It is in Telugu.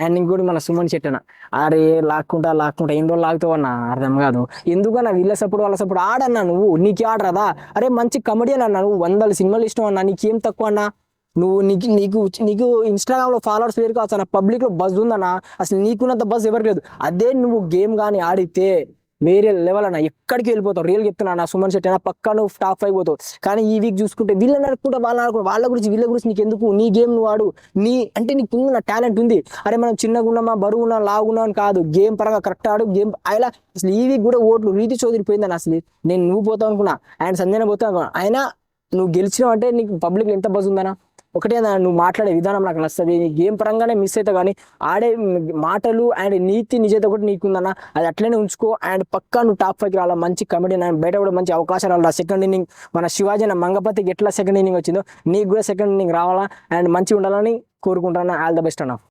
అండ్ ఇంకోటి మన సుమన్ చెట్టన. అరే లాక్కుంటా లాక్కుంటా ఎన్ని రోజులు లాగుతావు అన్న? అర్థం కాదు. ఎందుకన్నా వీళ్ళ సపోర్ట్ వాళ్ళ సపోర్ట్ ఆడన్నా నువ్వు? నీకు ఆడరాదా? అరే మంచి కమెడియన్ అన్నా నువ్వు? వందల సినిమాలు ఇష్టం అన్నా? నీకేం తక్కువ అన్నా? నువ్వు నీకు నీకు నీకు ఇన్స్టాగ్రామ్లో ఫాలోవర్స్ పేరు కావచ్చు అన్న? పబ్లిక్లో బజ్ ఉందన్నా? అసలు నీకున్నంత బజ్ ఎవరికి లేదు. అదే నువ్వు గేమ్ కానీ ఆడితే వేరే లెవెల్ అన్న ఎక్కడికి వెళ్ళిపోతావు? రియల్ చెప్తున్నా నా సుమన్ శెట్టి అన్న పక్కా నువ్వు టాప్ అయిపోతావు కానీ ఈ వీక్ చూసుకుంటే వీళ్ళని అనుకుంటే వాళ్ళని అనుకుంటే వాళ్ళ గురించి వీళ్ళ గురించి నీకు ఎందుకు? నీ గేమ్ నువ్వు ఆడు. నీ అంటే నీకు ఉన్న టాలెంట్ ఉంది. అరే మనం చిన్నగా ఉన్నామా బరువు ఉన్నా లాగున్నా అని కాదు. గేమ్ పరంగా కరెక్ట్ ఆడు గేమ్ అలా అసలు ఈ వీక్ కూడా ఓట్లు రీతి చౌదరి పోయిందని అసలు. నేను నువ్వు పోతావు అనుకున్నా ఆయన సంజయ్ పోతావు అనుకున్నా. అయినా నువ్వు గెలిచినావు అంటే నీకు పబ్లిక్ ఎంత బజ్ ఉందనా ఒకటే నువ్వు మాట్లాడే విధానం నాకు నచ్చదు. నీ గేమ్ పరంగానే మిస్ అవుతావు కానీ ఆడే మాటలు అండ్ నీతి నిజత కూడా నీకుందన్న అది అట్లనే ఉంచుకో అండ్ పక్కా నువ్వు టాప్ ఫైవ్కి రావాలా. మంచి కమెడీ అండ్ బయట కూడా మంచి అవకాశాలు రావాలా సెకండ్ ఇన్నింగ్ మన శివాజీ మంగపతికి ఎట్లా సెకండ్ ఇన్నింగ్ వచ్చిందో నీకు కూడా సెకండ్ ఇన్నింగ్ రావాలా అండ్ మంచిగా ఉండాలని కోరుకుంటాను ఆల్ ద బెస్ట్ అన్న.